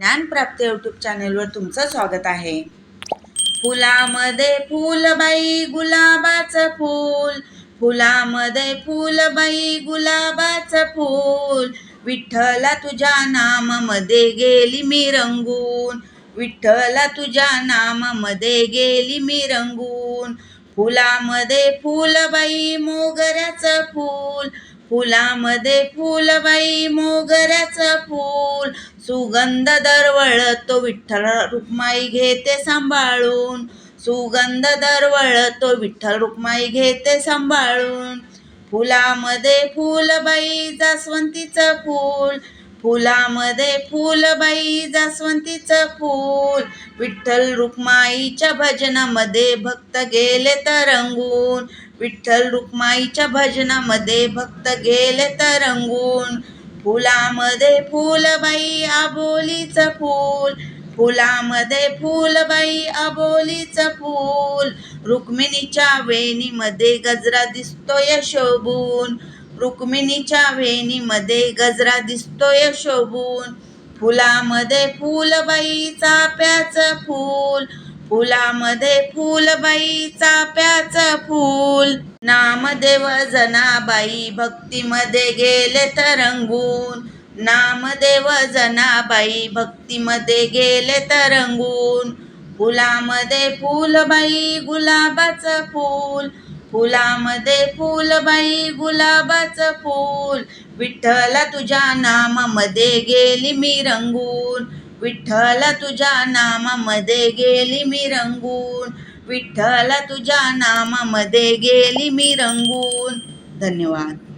ज्ञानप्राप्ती YouTube चॅनेलवर तुमचं स्वागत आहे. फुलामध्ये फुलबाई गुलाबाचं फूल फुलामध्ये फुलबाई गुलाबाचं फूल. विठ्ठला तुझ्या नामामध्ये गेली मी रंगून विठ्ठला तुझ्या नामामध्ये गेली मी रंगून. फुलामध्ये फुलबाई मोगऱ्याचं फूल फुलामध्ये फुलबाई मोगऱ्याचं फूल. सुगंध दरवळतो विठ्ठल रुक्माई घेते सांभाळून. सुगंध दरवळतो विठ्ठल रुक्माई घेते सांभाळून. फुलामध्ये फुलबाई जास्वंतीचं फूल. फुलामध्ये फुलबाई जास्वंतीचं फूल. विठ्ठल रुक्माईच्या भजनामध्ये भक्त गेले तरंगून. विठ्ठल रुक्माईच्या भजनामध्ये भक्त गेले तरंगून. फुलामध्ये फुलबाई आबोलीचं फूल. फुलामध्ये फुलबाई आबोलीचं फूल. रुक्मिणीच्या वेणीमध्ये गजरा दिसतोय शोभून. रुक्मिणीच्या वेणीमध्ये गजरा दिसतोय शोभून. फुलामध्ये फुलबाई चाप्याचं फूल. फुलामध्ये फुलबाई चाप्याचं फूल. नामदेव जनाबाई भक्तीमध्ये गेले तरंगून. नामदेव जनाबाई भक्तीमध्ये गेले तरंगून. फुलामध्ये फुलबाई गुलाबाचं फूल. फुलामध्ये फुलबाई गुलाबाचं फूल. विठ्ठला तुझ्या नामामध्ये गेली मी रंगून. विठ्ठला तुझ्या नामामध्ये गेली मी रंगून. विठ्ठला तुझ्या नामामध्ये गेली मी रंगून. धन्यवाद.